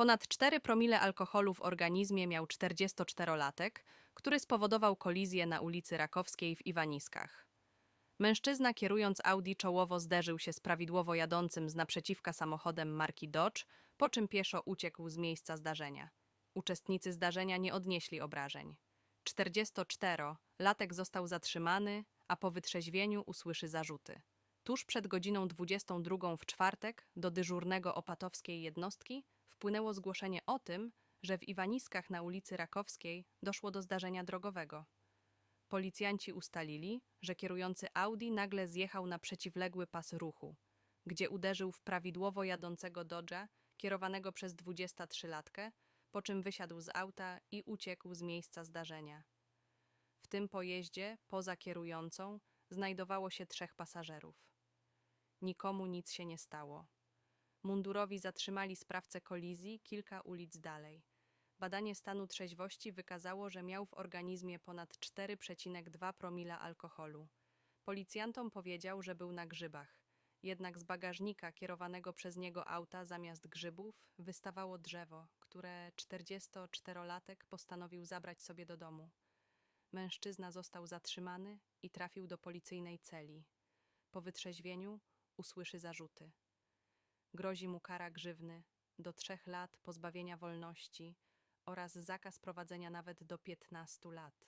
Ponad 4 promile alkoholu w organizmie miał 44-latek, który spowodował kolizję na ulicy Rakowskiej w Iwaniskach. Mężczyzna kierując Audi czołowo zderzył się z prawidłowo jadącym z naprzeciwka samochodem marki Dodge, po czym pieszo uciekł z miejsca zdarzenia. Uczestnicy zdarzenia nie odnieśli obrażeń. 44-latek został zatrzymany, a po wytrzeźwieniu usłyszy zarzuty. Tuż przed godziną 22 w czwartek do dyżurnego opatowskiej jednostki wpłynęło zgłoszenie o tym, że w Iwaniskach na ulicy Rakowskiej doszło do zdarzenia drogowego. Policjanci ustalili, że kierujący Audi nagle zjechał na przeciwległy pas ruchu, gdzie uderzył w prawidłowo jadącego Dodge'a kierowanego przez 23-latkę, po czym wysiadł z auta i uciekł z miejsca zdarzenia. W tym pojeździe, poza kierującą, znajdowało się trzech pasażerów. Nikomu nic się nie stało. Mundurowi zatrzymali sprawcę kolizji kilka ulic dalej. Badanie stanu trzeźwości wykazało, że miał w organizmie ponad 4,2 promila alkoholu. Policjantom powiedział, że był na grzybach. Jednak z bagażnika kierowanego przez niego auta zamiast grzybów wystawało drzewo, które 44-latek postanowił zabrać sobie do domu. Mężczyzna został zatrzymany i trafił do policyjnej celi. Po wytrzeźwieniu usłyszy zarzuty. Grozi mu kara grzywny do trzech lat pozbawienia wolności oraz zakaz prowadzenia nawet do 15 lat.